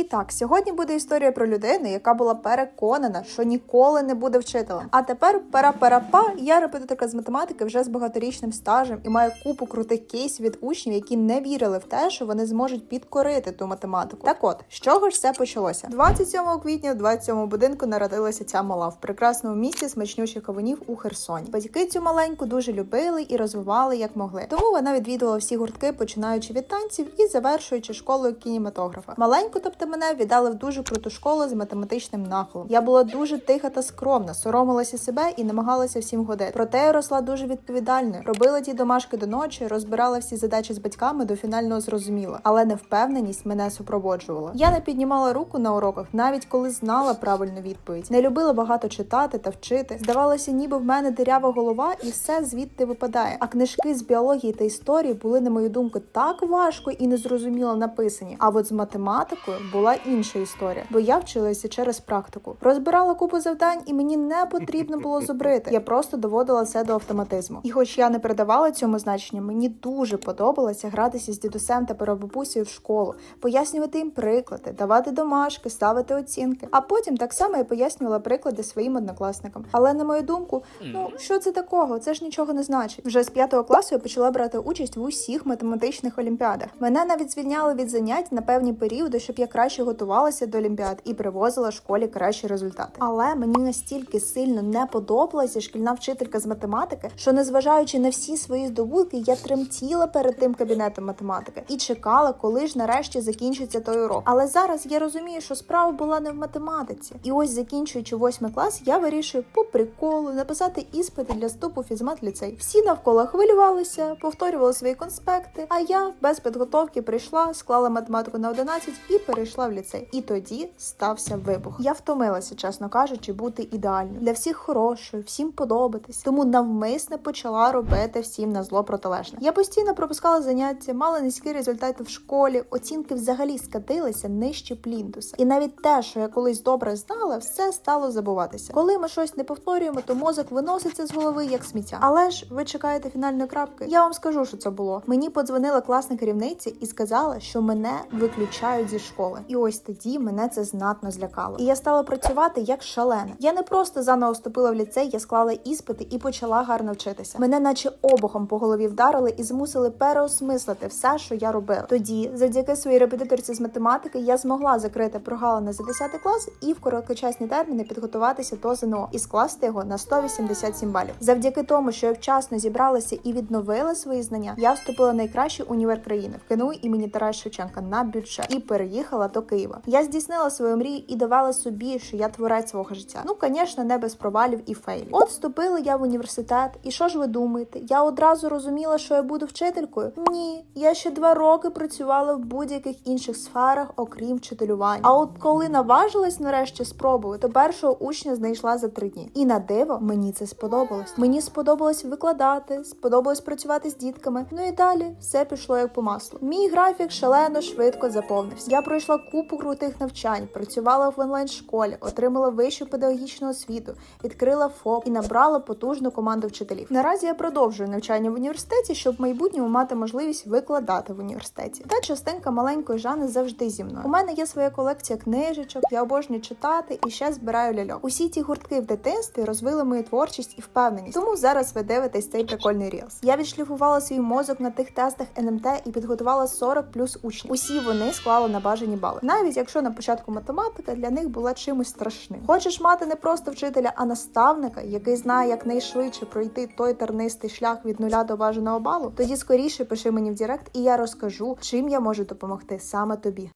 І так, сьогодні буде історія про людину, яка була переконана, що ніколи не буде вчителем. А тепер пара-пара-па, я репетиторка з математики вже з багаторічним стажем і маю купу крутих кейсів від учнів, які не вірили в те, що вони зможуть підкорити ту математику. Так от, з чого ж все почалося? 27 квітня в 27 будинку народилася ця мала в прекрасному місті смачнючих кавунів у Херсоні. Батьки цю маленьку дуже любили і розвивали як могли. Тому вона відвідувала всі гуртки, починаючи від танців і завершуючи школою кінематографа. Маленьку, тобто мене віддали в дуже круту школу з математичним нахилом. Я була дуже тиха та скромна, соромилася себе і намагалася всім годити. Проте я росла дуже відповідальною. Робила ті домашки до ночі, розбирала всі задачі з батьками до фінального зрозуміла, але невпевненість мене супроводжувала. Я не піднімала руку на уроках, навіть коли знала правильну відповідь. Не любила багато читати та вчити. Здавалося, ніби в мене дирява голова, і все звідти випадає. А книжки з біології та історії були, на мою думку, так важко і незрозуміло написані. А от з математикою була інша історія, бо я вчилася через практику. Розбирала купу завдань, і мені не потрібно було зубрити. Я просто доводила все до автоматизму. І хоч я не передавала цьому значення, мені дуже подобалося гратися з дідусем та перебабусею в школу, пояснювати їм приклади, давати домашки, ставити оцінки. А потім так само я пояснювала приклади своїм однокласникам. Але на мою думку, ну що це такого? Це ж нічого не значить. Вже з п'ятого класу я почала брати участь в усіх математичних олімпіадах. Мене навіть звільняли від занять на певні періоди, щоб я краще готувалася до олімпіад і привозила школі кращі результати. Але мені настільки сильно не подобалася шкільна вчителька з математики, що незважаючи на всі свої здобутки, я тремтіла перед тим кабінетом математики і чекала, коли ж нарешті закінчиться той урок. Але зараз я розумію, що справа була не в математиці. І ось закінчуючи восьмий клас, я вирішую по приколу написати іспити для вступу фізмат ліцей. Всі навколо хвилювалися, повторювали свої конспекти. А я без підготовки прийшла, склала математику на 11 і перейшла ліцей. І тоді стався вибух. Я втомилася, чесно кажучи, бути ідеальною для всіх хорошою, всім подобатись. Тому навмисне почала робити всім на зло протилежне. Я постійно пропускала заняття, мала низькі результати в школі. Оцінки взагалі скатилися нижче плінтуса. І навіть те, що я колись добре знала, все стало забуватися. Коли ми щось не повторюємо, то мозок виноситься з голови як сміття. Але ж ви чекаєте фінальної крапки. Я вам скажу, що це було. Мені подзвонила класна керівниця і сказала, що мене виключають зі школи. І ось тоді мене це знатно злякало. І я стала працювати як шалена. Я не просто заново вступила в ліцей, я склала іспити і почала гарно вчитися. Мене, наче обухом по голові вдарили і змусили переосмислити все, що я робила. Тоді, завдяки своїй репетиторці з математики, я змогла закрити прогалини за 10 клас і в короткочасні терміни підготуватися до ЗНО і скласти його на 187 балів. Завдяки тому, що я вчасно зібралася і відновила свої знання, я вступила в найкращий універ країни в КНУ імені Тараса Шевченка на бюджет і переїхала до Києва. Я здійснила свою мрію і давала собі, що я творець свого життя. Ну, звісно, не без провалів і фейлів. От вступила я в університет, і що ж ви думаєте? Я одразу розуміла, що я буду вчителькою? Ні, я ще два роки працювала в будь-яких інших сферах, окрім вчителювання. А от коли наважилась нарешті спробувати, то першого учня знайшла за три дні. І на диво мені це сподобалось. Мені сподобалось викладати, сподобалось працювати з дітками. Ну і далі все пішло як по маслу. Мій графік шалено швидко заповнився. Я пройшла купу крутих навчань, працювала в онлайн школі, отримала вищу педагогічну освіту, відкрила ФОП і набрала потужну команду вчителів. Наразі я продовжую навчання в університеті, щоб в майбутньому мати можливість викладати в університеті. Та частинка маленької Жани завжди зі мною. У мене є своя колекція книжечок, я обожнюю читати і ще збираю ляльок. Усі ті гуртки в дитинстві розвили мою творчість і впевненість. Тому зараз ви дивитесь цей прикольний рілс. Я відшліфувала свій мозок на тих тестах НМТ і підготувала 40 плюс учнів. Усі вони склали на бажані бали, навіть якщо на початку математика для них була чимось страшним. Хочеш мати не просто вчителя, а наставника, який знає, як найшвидше пройти той тернистий шлях від нуля до бажаного балу. Тоді скоріше пиши мені в Директ, і я розкажу, чим я можу допомогти саме тобі.